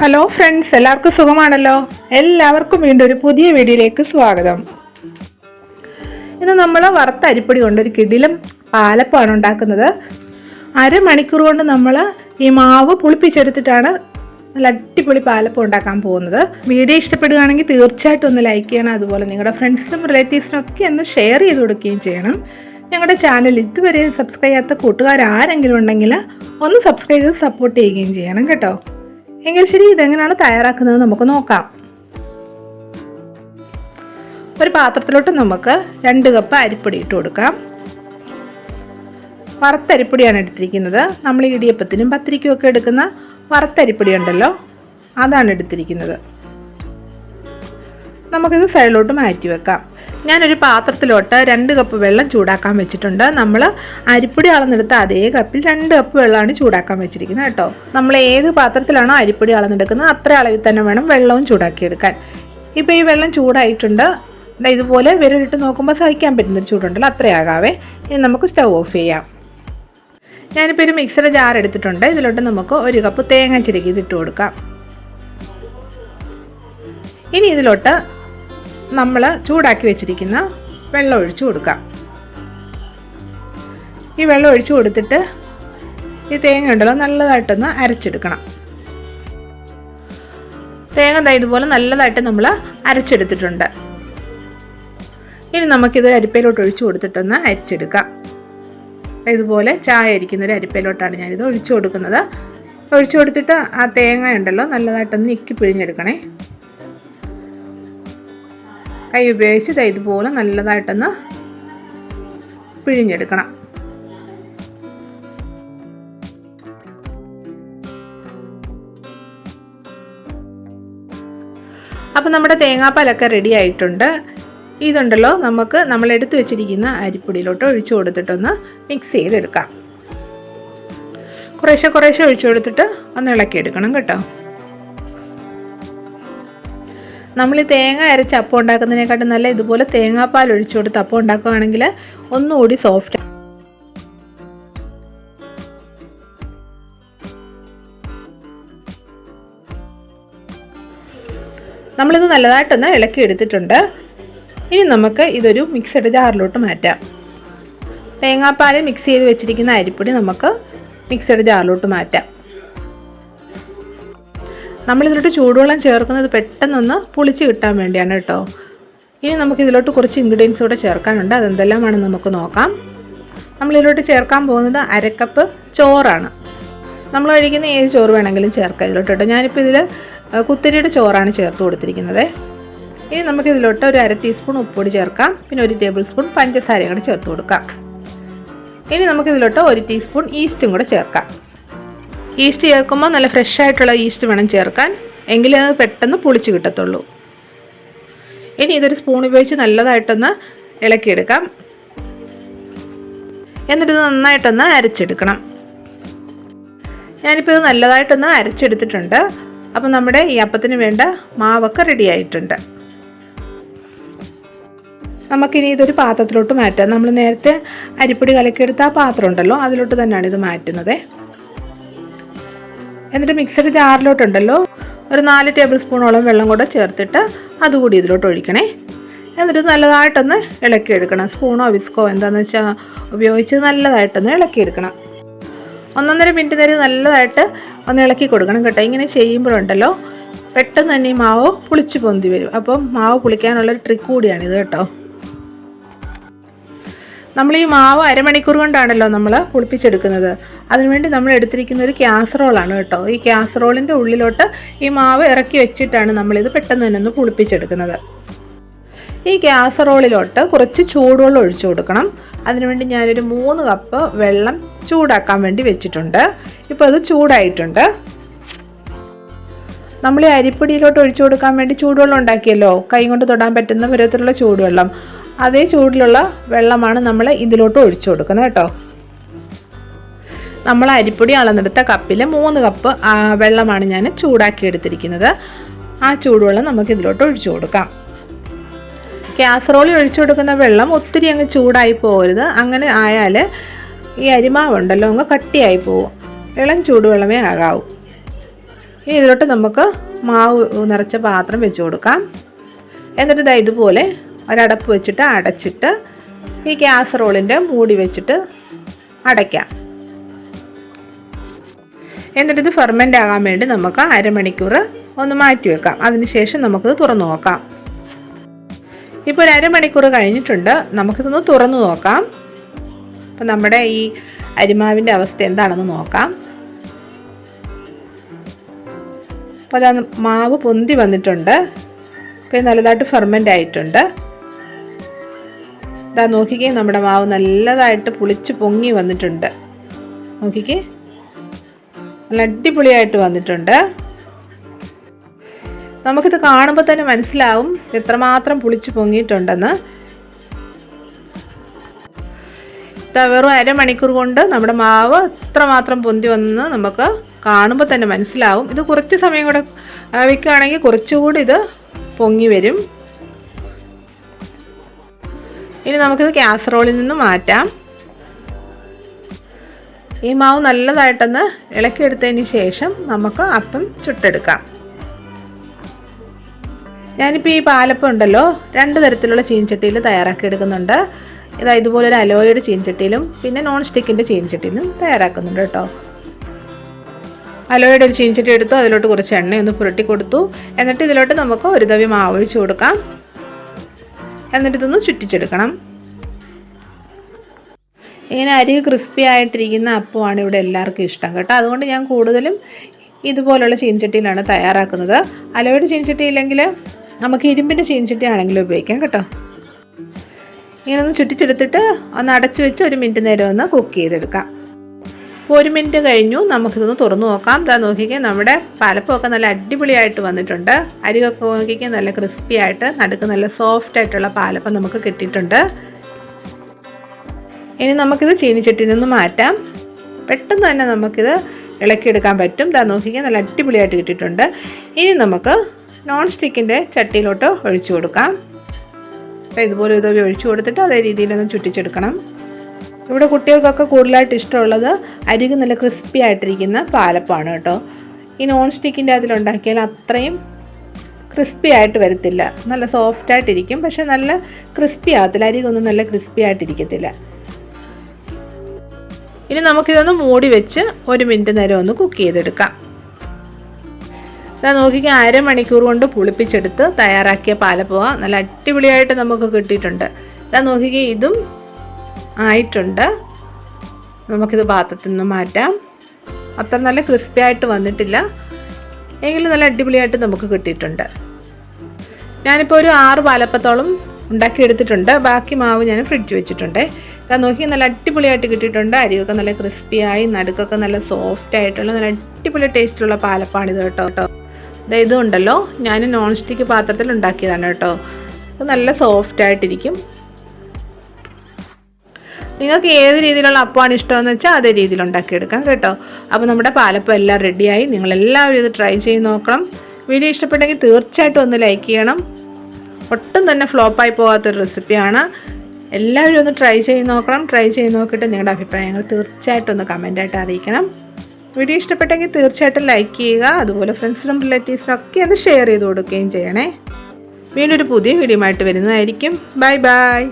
Hello friends എല്ലാവർക്കും സുഖമാണല്ലോ? എല്ലാവർക്കും വീണ്ടും ഒരു പുതിയ വീഡിയോയിലേക്ക് സ്വാഗതം. ഇന്ന് നമ്മൾ വറുത്ത അരിപ്പൊടി കൊണ്ട് ഒരു കിടിലും പാലപ്പമാണ് ഉണ്ടാക്കുന്നത്. അരമണിക്കൂർ കൊണ്ട് നമ്മൾ ഈ മാവ് പുളിപ്പിച്ചെടുത്തിട്ടാണ് നല്ല അടിപൊളി പാലപ്പം ഉണ്ടാക്കാൻ പോകുന്നത്. വീഡിയോ ഇഷ്ടപ്പെടുകയാണെങ്കിൽ തീർച്ചയായിട്ടും ഒന്ന് ലൈക്ക് ചെയ്യണം. അതുപോലെ നിങ്ങളുടെ ഫ്രണ്ട്സിനും റിലേറ്റീവ്സിനും ഒക്കെ ഒന്ന് ഷെയർ ചെയ്ത് കൊടുക്കുകയും ചെയ്യണം. ഞങ്ങളുടെ ചാനൽ ഇതുവരെ സബ്സ്ക്രൈബ് ചെയ്യാത്ത കൂട്ടുകാർ ആരെങ്കിലും ഉണ്ടെങ്കിൽ ഒന്ന് സബ്സ്ക്രൈബ് ചെയ്ത് സപ്പോർട്ട് ചെയ്യുകയും ചെയ്യണം കേട്ടോ. എങ്കിൽ ശരി ഇതെങ്ങനെയാണ് തയ്യാറാക്കുന്നത് നമുക്ക് നോക്കാം. ഒരു പാത്രത്തിലോട്ട് നമുക്ക് രണ്ട് കപ്പ് അരിപ്പൊടി ഇട്ട് കൊടുക്കാം. വറുത്തരിപ്പൊടിയാണ് എടുത്തിരിക്കുന്നത്. നമ്മൾ ഇടിയപ്പത്തിനും പത്തിരിക്കും ഒക്കെ എടുക്കുന്ന വറുത്തരിപ്പൊടി ഉണ്ടല്ലോ അതാണ് എടുത്തിരിക്കുന്നത്. നമുക്കിത് സൈഡിലോട്ട് മാറ്റി വെക്കാം. ഞാനൊരു പാത്രത്തിലോട്ട് രണ്ട് കപ്പ് വെള്ളം ചൂടാക്കാൻ വെച്ചിട്ടുണ്ട്. നമ്മൾ അരിപ്പൊടി അളന്നെടുത്ത അതേ കപ്പിൽ രണ്ട് കപ്പ് വെള്ളമാണ് ചൂടാക്കാൻ വെച്ചിരിക്കുന്നത് കേട്ടോ. നമ്മൾ ഏത് പാത്രത്തിലാണോ അരിപ്പൊടി അളന്നെടുക്കുന്നത് അത്ര അളവിൽ തന്നെ വേണം വെള്ളവും ചൂടാക്കിയെടുക്കാൻ. ഇപ്പോൾ ഈ വെള്ളം ചൂടായിട്ടുണ്ട്. ഇതുപോലെ വിരലിട്ട് നോക്കുമ്പോൾ സഹിക്കാൻ പറ്റുന്നൊരു ചൂടുണ്ടല്ലോ അത്രയാകാവേ ഇനി നമുക്ക് സ്റ്റൗ ഓഫ് ചെയ്യാം. ഞാനിപ്പോൾ ഒരു മിക്സറ ജാർ എടുത്തിട്ടുണ്ട്. ഇതിലോട്ട് നമുക്ക് ഒരു കപ്പ് തേങ്ങ ചിരകി ഇതിട്ട് കൊടുക്കാം. ഇനി ഇതിലോട്ട് നമ്മൾ ചൂടാക്കി വെച്ചിരിക്കുന്ന വെള്ളം ഒഴിച്ചു കൊടുക്കാം. ഈ വെള്ളം ഒഴിച്ചു കൊടുത്തിട്ട് ഈ തേങ്ങ ഉണ്ടല്ലോ നല്ലതായിട്ടൊന്ന് അരച്ചെടുക്കണം. തേങ്ങ ഇതുപോലെ നല്ലതായിട്ട് നമ്മൾ അരച്ചെടുത്തിട്ടുണ്ട്. ഇനി നമുക്കിത് അരിപ്പയിലോട്ട് ഒഴിച്ചു കൊടുത്തിട്ടൊന്ന് അരിച്ചെടുക്കാം. ഇതുപോലെ ചായ അരിക്കുന്നൊരു അരിപ്പയിലോട്ടാണ് ഞാനിത് ഒഴിച്ചു കൊടുക്കുന്നത്. ഒഴിച്ചു കൊടുത്തിട്ട് ആ തേങ്ങ ഉണ്ടല്ലോ നല്ലതായിട്ടൊന്ന് ഇക്കി പിഴിഞ്ഞെടുക്കണേ. കൈ ഉപയോഗിച്ച് ഇതുപോലെ നല്ലതായിട്ടൊന്ന് പിഴിഞ്ഞെടുക്കണം. അപ്പോൾ നമ്മുടെ തേങ്ങാപ്പാലൊക്കെ റെഡി ആയിട്ടുണ്ട്. ഇതുണ്ടല്ലോ നമുക്ക് നമ്മൾ എടുത്തു വെച്ചിരിക്കുന്ന അരിപ്പൊടിയിലോട്ട് ഒഴിച്ചു കൊടുത്തിട്ടൊന്ന് മിക്സ് ചെയ്തെടുക്കാം. കുറേശ്ശെ കുറേശ്ശെ ഒഴിച്ചു കൊടുത്തിട്ട് ഒന്ന് ഇളക്കിയെടുക്കണം കേട്ടോ. നമ്മൾ ഈ തേങ്ങ അരച്ച് അപ്പം ഉണ്ടാക്കുന്നതിനെക്കാട്ടും നല്ല ഇതുപോലെ തേങ്ങാപ്പാൽ ഒഴിച്ചു കൊടുത്ത് അപ്പം ഉണ്ടാക്കുകയാണെങ്കിൽ ഒന്നുകൂടി സോഫ്റ്റ് നമ്മളിത് നല്ലതായിട്ടൊന്ന് ഇളക്കി എടുത്തിട്ടുണ്ട്. ഇനി നമുക്ക് ഇതൊരു മിക്സഡ് ജാറിലോട്ട് മാറ്റാം. തേങ്ങാപ്പാൽ മിക്സ് ചെയ്ത് വെച്ചിരിക്കുന്ന അരിപ്പൊടി നമുക്ക് മിക്സഡ് ജാറിലോട്ട് മാറ്റാം. നമ്മളിതിലോട്ട് ചൂടുവെള്ളം ചേർക്കുന്നത് പെട്ടെന്നൊന്ന് പുളിച്ച് കിട്ടാൻ വേണ്ടിയാണ് കേട്ടോ. ഇനി നമുക്ക് ഇതിലോട്ട് കുറച്ച് ഇൻഗ്രീഡിയൻസ് കൂടെ ചേർക്കാനുണ്ട്. അതെന്തെല്ലാമാണെന്ന് നമുക്ക് നോക്കാം. നമ്മളിതിലോട്ട് ചേർക്കാൻ പോകുന്നത് അരക്കപ്പ് ചോറാണ്. നമ്മൾ കഴിക്കുന്ന ഏത് ചോറ് വേണമെങ്കിലും ചേർക്കാം ഇതിലോട്ട് കേട്ടോ. ഞാനിപ്പോൾ ഇതിൽ കുത്തിരിയുടെ ചോറാണ് ചേർത്ത് കൊടുത്തിരിക്കുന്നത്. ഇനി നമുക്കിതിലോട്ട് ഒരു അര ടീസ്പൂൺ ഉപ്പൊടി ചേർക്കാം. പിന്നെ ഒരു ടേബിൾ സ്പൂൺ പഞ്ചസാരയും കൂടെ ചേർത്ത് കൊടുക്കാം. ഇനി നമുക്കിതിലോട്ട് ഒരു ടീസ്പൂൺ ഈസ്റ്റും കൂടെ ചേർക്കാം. ഈസ്റ്റ് ചേർക്കുമ്പോൾ നല്ല ഫ്രഷ് ആയിട്ടുള്ള ഈസ്റ്റ് വേണം ചേർക്കാൻ. എങ്കിലേ അത് പെട്ടെന്ന് പുളിച്ച് കിട്ടത്തുള്ളൂ. ഇനി ഇതൊരു സ്പൂൺ ഉപയോഗിച്ച് നല്ലതായിട്ടൊന്ന് ഇളക്കിയെടുക്കാം. എന്നിട്ട് നന്നായിട്ടൊന്ന് അരച്ചെടുക്കണം. ഞാനിപ്പോൾ ഇത് നല്ലതായിട്ടൊന്ന് അരച്ചെടുത്തിട്ടുണ്ട്. അപ്പം നമ്മുടെ ഈ അപ്പത്തിന് വേണ്ട മാവൊക്കെ റെഡി ആയിട്ടുണ്ട്. നമുക്കിനി ഇതൊരു പാത്രത്തിലോട്ട് മാറ്റാം. നമ്മൾ നേരത്തെ അരിപ്പൊടി കലക്കിയെടുത്ത ആ പാത്രം ഉണ്ടല്ലോ അതിലോട്ട് തന്നെയാണ് ഇത് മാറ്റുന്നത്. എന്നിട്ട് മിക്സഡ് ജാറിലോട്ടുണ്ടല്ലോ. ഒരു നാല് ടേബിൾ സ്പൂണോളം വെള്ളം കൂടെ ചേർത്തിട്ട് അതുകൂടി ഇതിലോട്ട് ഒഴിക്കണേ. എന്നിട്ട് നല്ലതായിട്ടൊന്ന് ഇളക്കിയെടുക്കണം. സ്പൂണോ വിസ്കോ എന്താണെന്ന് വെച്ചാൽ ഉപയോഗിച്ച് നല്ലതായിട്ടൊന്ന് ഇളക്കിയെടുക്കണം. ഒന്നൊന്നര മിനിറ്റ് നേരം നല്ലതായിട്ട് ഒന്ന് ഇളക്കി കൊടുക്കണം കേട്ടോ. ഇങ്ങനെ ചെയ്യുമ്പോഴുണ്ടല്ലോ പെട്ടെന്ന് തന്നെ ഈ മാവ് പുളിച്ച് പൊന്തി വരും. അപ്പം മാവ് പുളിക്കാനുള്ളൊരു ട്രിക്ക് കൂടിയാണിത് കേട്ടോ. നമ്മൾ ഈ മാവ് അരമണിക്കൂർ കൊണ്ടാണല്ലോ നമ്മൾ പുളിപ്പിച്ചെടുക്കുന്നത്. അതിനുവേണ്ടി നമ്മൾ എടുത്തിരിക്കുന്ന ഒരു ക്യാസറോളാണ് കേട്ടോ. ഈ ക്യാസറോളിന്റെ ഉള്ളിലോട്ട് ഈ മാവ് ഇറക്കി വെച്ചിട്ടാണ് നമ്മളിത് പെട്ടെന്ന് തന്നെ ഒന്ന് പുളിപ്പിച്ചെടുക്കുന്നത്. ഈ ക്യാസറോളിലോട്ട് കുറച്ച് ചൂടുവെള്ളം ഒഴിച്ചു കൊടുക്കണം. അതിനുവേണ്ടി ഞാനൊരു മൂന്ന് കപ്പ് വെള്ളം ചൂടാക്കാൻ വേണ്ടി വെച്ചിട്ടുണ്ട്. ഇപ്പോൾ അത് ചൂടായിട്ടുണ്ട്. നമ്മൾ ഈ അരിപ്പൊടിയിലോട്ട് ഒഴിച്ചു കൊടുക്കാൻ വേണ്ടി ചൂടുവെള്ളം ഉണ്ടാക്കിയല്ലോ? കൈ കൊണ്ട് തൊടാൻ പറ്റുന്ന വിധത്തിലുള്ള ചൂടുവെള്ളം. അതേ ചൂടിലുള്ള വെള്ളമാണ് നമ്മൾ ഇതിലോട്ട് ഒഴിച്ചു കൊടുക്കുന്നത് കേട്ടോ. നമ്മൾ അരിപ്പൊടി അളന്നെടുത്ത കപ്പിൽ മൂന്ന് കപ്പ് വെള്ളമാണ് ഞാൻ ചൂടാക്കി എടുത്തിരിക്കുന്നത്. ആ ചൂടുവെള്ളം നമുക്ക് ഇതിലോട്ട് ഒഴിച്ചു കൊടുക്കാം. കാസറോളിൽ ഒഴിച്ചു കൊടുക്കുന്ന വെള്ളം ഒത്തിരി അങ്ങ് ചൂടായി പോകരുത് അങ്ങനെ ആയാൽ ഈ അരിമാവുണ്ടല്ലോ അങ്ങ് കട്ടിയായി പോകും ഇളം ചൂടുവെള്ളമേ ആകാവൂ. ഇനി ഇതിലോട്ട് നമുക്ക് മാവ് നിറച്ച പാത്രം വെച്ച് കൊടുക്കാം. എന്നിട്ട് ഇതാ ഇതുപോലെ ഒരടപ്പ് വെച്ചിട്ട് അടച്ചിട്ട് ഈ കാസറോളിന്റെ മൂടി വെച്ചിട്ട് അടയ്ക്കാം. എന്നിട്ട് ഇത് ഫെർമെന്റ് ആകാൻ വേണ്ടി നമുക്ക് അരമണിക്കൂർ ഒന്ന് മാറ്റി വെക്കാം. അതിനുശേഷം നമുക്കിത് തുറന്നു നോക്കാം. ഇപ്പോൾ ഒരു അരമണിക്കൂർ കഴിഞ്ഞിട്ടുണ്ട്. നമുക്കിതൊന്ന് തുറന്നു നോക്കാം. അപ്പം നമ്മുടെ ഈ അരിമാവിന്റെ അവസ്ഥ എന്താണെന്ന് നോക്കാം. അപ്പോൾ അത് മാവ് പൊന്തി വന്നിട്ടുണ്ട്. ഇപ്പോൾ നല്ലതായിട്ട് ഫെർമെന്റ് ആയിട്ടുണ്ട്. ഇതാ നോക്കിക്കേ നമ്മുടെ മാവ് നല്ലതായിട്ട് പുളിച്ച് പൊങ്ങി വന്നിട്ടുണ്ട്. നോക്കിക്കേ. നല്ല അടിപൊളിയായിട്ട് വന്നിട്ടുണ്ട്. നമുക്കിത് കാണുമ്പോൾ തന്നെ മനസ്സിലാവും എത്രമാത്രം പുളിച്ച് പൊങ്ങിയിട്ടുണ്ടെന്ന്. വെറും അരമണിക്കൂർ കൊണ്ട് നമ്മുടെ മാവ് എത്രമാത്രം പൊന്തി വന്നെന്ന് നമുക്ക് കാണുമ്പോൾ തന്നെ മനസ്സിലാവും. ഇത് കുറച്ച് സമയം കൂടെ വയ്ക്കുകയാണെങ്കിൽ കുറച്ചുകൂടി ഇത് പൊങ്ങി വരും. ഇനി നമുക്കിത് കാസറോളിൽ നിന്ന് മാറ്റാം. ഈ മാവ് നല്ലതായിട്ടൊന്ന് ഇളക്കിയെടുത്തതിന് ശേഷം നമുക്ക് അപ്പം ചുട്ടെടുക്കാം. ഞാനിപ്പോൾ ഈ പാലപ്പം ഉണ്ടല്ലോ രണ്ട് തരത്തിലുള്ള ചീൻചട്ടിയിൽ തയ്യാറാക്കി എടുക്കുന്നുണ്ട്. ഇതാ ഇതുപോലെ ഒരു അലോയുടെ ചീൻചട്ടിയിലും പിന്നെ നോൺ സ്റ്റിക്കിന്റെ ചീൻചട്ടിയിലും തയ്യാറാക്കുന്നുണ്ട് കേട്ടോ. അലോയുടെ ഒരു ചീൻചട്ടി എടുത്തു അതിലോട്ട് കുറച്ച് എണ്ണയൊന്ന് പുരട്ടി കൊടുത്തു. എന്നിട്ട് ഇതിലോട്ട് നമുക്ക് ഒരു തവി മാവ് ഒഴിച്ചു കൊടുക്കാം. എന്നിട്ട് ഇതൊന്ന് ചുറ്റിച്ചെടുക്കണം. ഇങ്ങനെ അരി ക്രിസ്പി ആയിട്ടിരിക്കുന്ന അപ്പമാണ് ഇവിടെ എല്ലാവർക്കും ഇഷ്ടം കേട്ടോ. അതുകൊണ്ട് ഞാൻ കൂടുതലും ഇതുപോലുള്ള ചീൻചട്ടിയിലാണ് തയ്യാറാക്കുന്നത്. അലോയുടെ ചീൻചട്ടി ഇല്ലെങ്കിൽ നമുക്ക് ഇരുമ്പിന്റെ ചീൻചട്ടി ആണെങ്കിലും ഉപയോഗിക്കാം കേട്ടോ. ഇങ്ങനെ ഒന്ന് ചുറ്റിച്ചെടുത്തിട്ട് ഒന്ന് അടച്ചു വെച്ച് ഒരു മിനിറ്റ് നേരം ഒന്ന് കുക്ക് ചെയ്തെടുക്കാം. അപ്പോൾ ഒരു മിനിറ്റ് കഴിഞ്ഞു. നമുക്കിതൊന്ന് തുറന്നു നോക്കാം. ഇതാ നോക്കിക്കേ നമ്മുടെ പാലപ്പമൊക്കെ നല്ല അടിപൊളിയായിട്ട് വന്നിട്ടുണ്ട്. അരികൊക്കെ നോക്കിക്കേ നല്ല ക്രിസ്പി ആയിട്ട് നടുക്ക് നല്ല സോഫ്റ്റ് ആയിട്ടുള്ള പാലപ്പം നമുക്ക് കിട്ടിയിട്ടുണ്ട്. ഇനി നമുക്കിത് ചീനിച്ചട്ടിയിൽ നിന്ന് മാറ്റാം. പെട്ടെന്ന് തന്നെ നമുക്കിത് ഇളക്കിയെടുക്കാൻ പറ്റും. ഇതാ നോക്കിക്കാൻ നല്ല അടിപൊളിയായിട്ട് കിട്ടിയിട്ടുണ്ട്. ഇനി നമുക്ക് നോൺ സ്റ്റിക്കിന്റെ ചട്ടിയിലോട്ട് ഒഴിച്ചു കൊടുക്കാം. അപ്പോൾ ഇതുപോലെ ഇതൊക്കെ ഒഴിച്ചു കൊടുത്തിട്ട് അതേ രീതിയിലൊന്ന് ചുറ്റിച്ചെടുക്കണം. ഇവിടെ കുട്ടികൾക്കൊക്കെ കൂടുതലായിട്ട് ഇഷ്ടമുള്ളത് അരികു നല്ല ക്രിസ്പി ആയിട്ടിരിക്കുന്ന പാലപ്പാണ് കേട്ടോ. ഈ നോൺ സ്റ്റിക്കിന്റെ അതിലുണ്ടാക്കിയാൽ അത്രയും ക്രിസ്പി ആയിട്ട് വരത്തില്ല. നല്ല സോഫ്റ്റ് ആയിട്ടിരിക്കും. പക്ഷെ നല്ല ക്രിസ്പി ആകത്തില്ല അരികൊന്നും നല്ല ക്രിസ്പി ആയിട്ടിരിക്കത്തില്ല. ഇനി നമുക്കിതൊന്ന് മൂടി വെച്ച് ഒരു മിനിറ്റ് നേരം ഒന്ന് കുക്ക് ചെയ്തെടുക്കാം. ഇതാ നോക്കിക്കാൻ അരമണിക്കൂർ കൊണ്ട് പുളിപ്പിച്ചെടുത്ത് തയ്യാറാക്കിയ പാലപ്പുവ നല്ല അടിപൊളിയായിട്ട് നമുക്ക് കിട്ടിയിട്ടുണ്ട്. ഇതാ നോക്കിക്കാൻ ഇതും ആയിട്ടുണ്ട്. നമുക്കിത് പാത്രത്തിൽ നിന്ന് മാറ്റാം. അത്ര നല്ല ക്രിസ്പി ആയിട്ട് വന്നിട്ടില്ല. എങ്കിലും നല്ല അടിപൊളിയായിട്ട് നമുക്ക് കിട്ടിയിട്ടുണ്ട്. ഞാനിപ്പോൾ ഒരു ആറ് പാലപ്പത്തോളം ഉണ്ടാക്കിയെടുത്തിട്ടുണ്ട്. ബാക്കി മാവ് ഞാൻ ഫ്രിഡ്ജ് വെച്ചിട്ടുണ്ട്. അത് നോക്കി നല്ല അടിപൊളിയായിട്ട് കിട്ടിയിട്ടുണ്ട്. അരിയൊക്കെ നല്ല ക്രിസ്പിയായി നടുക്കൊക്കെ നല്ല സോഫ്റ്റ് ആയിട്ടുള്ള നല്ല അടിപൊളി ടേസ്റ്റുള്ള പാലപ്പാണിത് കേട്ടോ. കേട്ടോ ഇതുണ്ടല്ലോ. ഞാൻ നോൺ സ്റ്റിക്ക് പാത്രത്തിൽ ഉണ്ടാക്കിയതാണ് കേട്ടോ. അത് നല്ല സോഫ്റ്റ് ആയിട്ടിരിക്കും. നിങ്ങൾക്ക് ഏത് രീതിയിലുള്ള അപ്പമാണ് ഇഷ്ടമെന്ന് വെച്ചാൽ അതേ രീതിയിൽ ഉണ്ടാക്കിയെടുക്കാം കേട്ടോ. അപ്പോൾ നമ്മുടെ പാലപ്പം എല്ലാം റെഡിയായി. നിങ്ങളെല്ലാവരും ഇത് ട്രൈ ചെയ്ത് നോക്കണം. വീഡിയോ ഇഷ്ടപ്പെട്ടെങ്കിൽ തീർച്ചയായിട്ടും ഒന്ന് ലൈക്ക് ചെയ്യണം. ഒട്ടും തന്നെ ഫ്ലോപ്പായി പോകാത്തൊരു റെസിപ്പിയാണ് എല്ലാവരും ഒന്ന് ട്രൈ ചെയ്ത് നോക്കണം. ട്രൈ ചെയ്ത് നോക്കിയിട്ട് നിങ്ങളുടെ അഭിപ്രായങ്ങൾ തീർച്ചയായിട്ടും ഒന്ന് കമന്റായിട്ട് അറിയിക്കണം. വീഡിയോ ഇഷ്ടപ്പെട്ടെങ്കിൽ തീർച്ചയായിട്ടും ലൈക്ക് ചെയ്യുക. അതുപോലെ ഫ്രണ്ട്സിനും റിലേറ്റീവ്സിനും ഒക്കെ ഒന്ന് ഷെയർ ചെയ്ത് കൊടുക്കുകയും ചെയ്യണേ. വീണ്ടും ഒരു പുതിയ വീഡിയോ ആയിട്ട് വരുന്നതായിരിക്കും. Bye bye